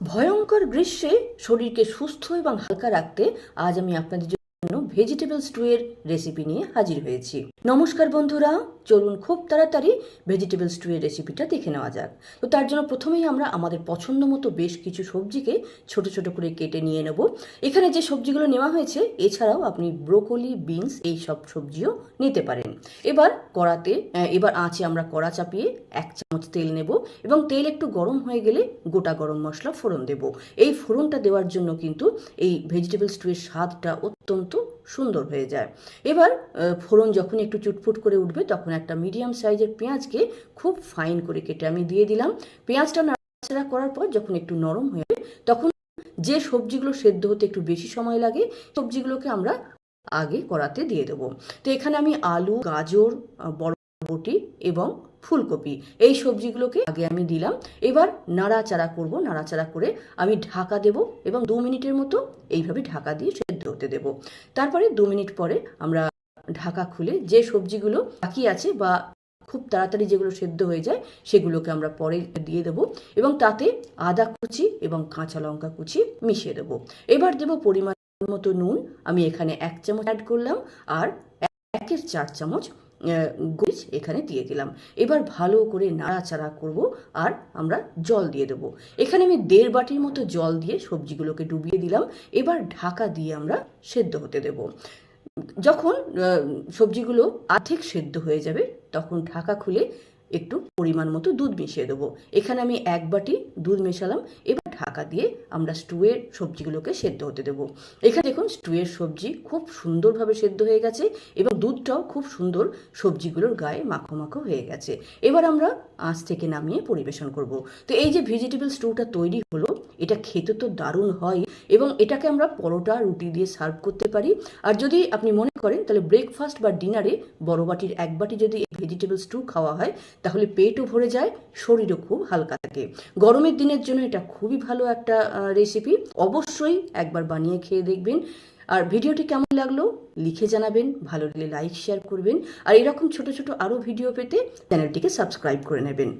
ভয়ঙ্কর গ্রীষ্মে শরীরকে সুস্থ এবং হালকা রাখতে আজ আমি আপনাদের জন্য ভেজিটেবল স্টুয়ের রেসিপি নিয়ে হাজির হয়েছি। নমস্কার বন্ধুরা, চলুন খুব তাড়াতাড়ি ভেজিটেবল স্টুয়ের রেসিপিটা দেখে নেওয়া যাক। তো তার জন্য প্রথমেই আমরা আমাদের পছন্দ মতো বেশ কিছু সবজিকে ছোট ছোট করে কেটে নিয়ে নেব। এখানে যে সবজিগুলো নেওয়া হয়েছে, এছাড়াও আপনি ব্রোকলি, বিনস এই সব সবজিও নিতে পারেন। এবার কড়াতে এবার আঁচে আমরা কড়া চাপিয়ে এক চামচ তেল নেব এবং তেল একটু গরম হয়ে গেলে গোটা গরম মশলা ফোড়ন দেব। এই ফোড়নটা দেওয়ার জন্য কিন্তু এই ভেজিটেবল স্টুয়ের স্বাদটা অত্যন্ত সুন্দর হয়ে যায়। এবার ফোড়ন যখন একটু চুটফুট করে উঠবে তখন একটা মিডিয়াম সাইজের পেঁয়াজকে খুব ফাইন করে কেটে আমি দিয়ে দিলাম। পেঁয়াজটা নাড়াচাড়া করার পর যখন একটু নরম হয়ে তখন যে সবজিগুলো সেদ্ধ হতে একটু বেশি সময় লাগে সবজিগুলোকে আমরা আগে করাতে দিয়ে দেবো। তো এখানে আমি আলু গাজর আহ, বরবটি এবং ফুলকপি। এই সবজিগুলোকে আগে আমি দিলাম। এবার নাড়াচাড়া করব। নাড়াচাড়া করে আমি ঢাকা দেব এবং দু মিনিটের মতো এইভাবে ঢাকা দিয়ে সেদ্ধ হতে দেব। তারপরে দু মিনিট পরে আমরা ঢাকা খুলে যে সবজিগুলো বাকি আছে বা খুব তাড়াতাড়ি যেগুলো সেদ্ধ হয়ে যায়, সেগুলোকে আমরা পরে দিয়ে দেবো এবং তাতে আদা কুচি এবং কাঁচা লঙ্কা কুচি মিশিয়ে দেবো। এবার দেব পরিমাণ মতো নুন। আমি এখানে এক চামচ অ্যাড করলাম আর একের চার চামচ গোলমরিচ এখানে দিয়ে দিলাম। এবার ভালো করে নাড়াচাড়া করব আর আমরা জল দিয়ে দেবো। এখানে আমি দেড় বাটির মতো জল দিয়ে সবজিগুলোকে ডুবিয়ে দিলাম। এবার ঢাকা দিয়ে আমরা সেদ্ধ হতে দেব। যখন সবজিগুলো আর্ধেক সেদ্ধ হয়ে যাবে, তখন ঢাকা খুলে একটু পরিমাণ মতো দুধ মিশিয়ে দেবো। এখানে আমি এক বাটি দুধ মেশালাম। এবার ঢাকা দিয়ে আমরা স্টুয়ের সবজিগুলোকে সেদ্ধ হতে দেবো। এখানে দেখুন, স্টুয়ের সবজি খুব সুন্দরভাবে সেদ্ধ হয়ে গেছে এবং দুধটাও খুব সুন্দর সবজিগুলোর গায়ে মাখো মাখো হয়ে গেছে। এবার আমরা আঁচ থেকে নামিয়ে পরিবেশন করব। তো এই যে ভেজিটেবল স্টুটা তৈরি হলো, এটা খেতে তো দারুণ হয় এবং এটাকে আমরা পরোটা, রুটি দিয়ে সার্ভ করতে পারি। আর যদি আপনি মনে করেন, তাহলে ব্রেকফাস্ট বা ডিনারে বড় বাটির এক বাটি যদি ভেজিটেবল স্টু খাওয়া হয়, তাহলে পেটও ভরে যায়, শরীরও খুব হালকা থাকে। গরমের দিনের জন্য এটা খুবই ভালো একটা রেসিপি অবশ্যই একবার বানিয়ে খেয়ে দেখবেন। আর ভিডিওটি কেমন লাগল লিখে জানাবেন, ভালো লাগলে লাইক শেয়ার করবেন। আর এরকম ছোট ছোট আরও ভিডিও পেতে চ্যানেলটিকে সাবস্ক্রাইব করে নেবেন।